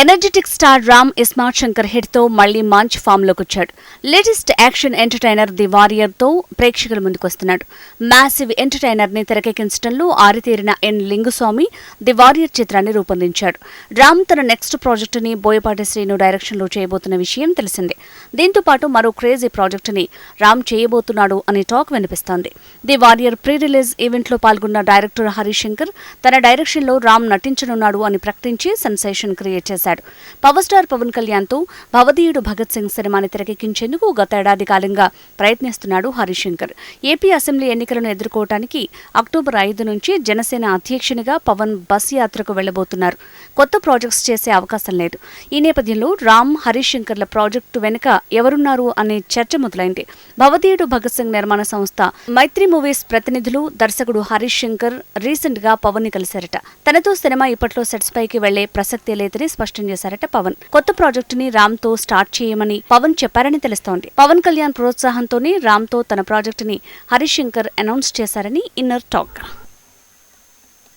Energetic star Ram iSmart Shankar హిట్తో మళ్ళీ మంచ్ ఫామ్లోకి వచ్చాడు లేటెస్ట్ యాక్షన్ ఎంటర్టైనర్ ది వారియర్తో ప్రేక్షకుల ముందుకొస్తున్నాడు. మ్యాసివ్ ఎంటర్టైనర్ని తెరకెక్కించడంలో ఆరితేరిన ఎన్ లింగుస్వామి ది వారియర్ చిత్రాన్ని రూపొందించాడు. రామ్ తన నెక్స్ట్ ప్రాజెక్టు ని బోయపాటి శ్రీను డైరెక్షన్లో చేయబోతున్న విషయం తెలిసిందే. దీంతో పాటు మరో క్రేజీ ప్రాజెక్టుని రామ్ చేయబోతున్నాడు అనే టాక్ వినిపిస్తోంది. ది వారియర్ ప్రీ రిలీజ్ ఈవెంట్లో పాల్గొన్న డైరెక్టర్ హరీష్ శంకర్ తన డైరెక్షన్లో రామ్ నటించనున్నాడు అని ప్రకటించి సెన్సేషన్ క్రియేట్ చేశాడు. పవర్ స్టార్ పవన్ కళ్యాణ్తో భవదీయుడు భగత్ సింగ్ సినిమాని తెరకెక్కించేందుకు గత ఏడాది కాలంగా ప్రయత్నిస్తున్నాడు హరిశంకర్. శంకర్ ఏపీ అసెంబ్లీ ఎన్నికలను ఎదుర్కోవటానికి అక్టోబర్ ఐదు నుంచి జనసేన అధ్యక్షునిగా పవన్ బస్ యాత్రకు వెళ్ళబోతున్నారు కొత్త ప్రాజెక్ట్స్ చేసే అవకాశం లేదు. ఈ నేపథ్యంలో రామ్ హరిశంకర్ల ప్రాజెక్టు వెనుక ఎవరున్నారు అనే చర్చ మొదలైంది. భవదీయుడు భగత్ సింగ్ నిర్మాణ సంస్థ మైత్రి మూవీస్ ప్రతినిధులు దర్శకుడు హరీష్ శంకర్ రీసెంట్గా పవన్ని కలిశారట. తనతో సినిమా ఇప్పట్లో సెట్స్ పైకి వెళ్ళే ప్రసక్తే లేదని స్పష్టం చేశారట పవన్. కొత్త ప్రాజెక్టు ని రామ్తో స్టార్ట్ చేయమని పవన్ చెప్పారని తెలుస్తోంది. పవన్ కళ్యాణ్ ప్రోత్సాహంతోనే రామ్తో తన ప్రాజెక్టుని హరిశంకర్ అనౌన్స్ చేశారని ఇన్నర్ టాక్.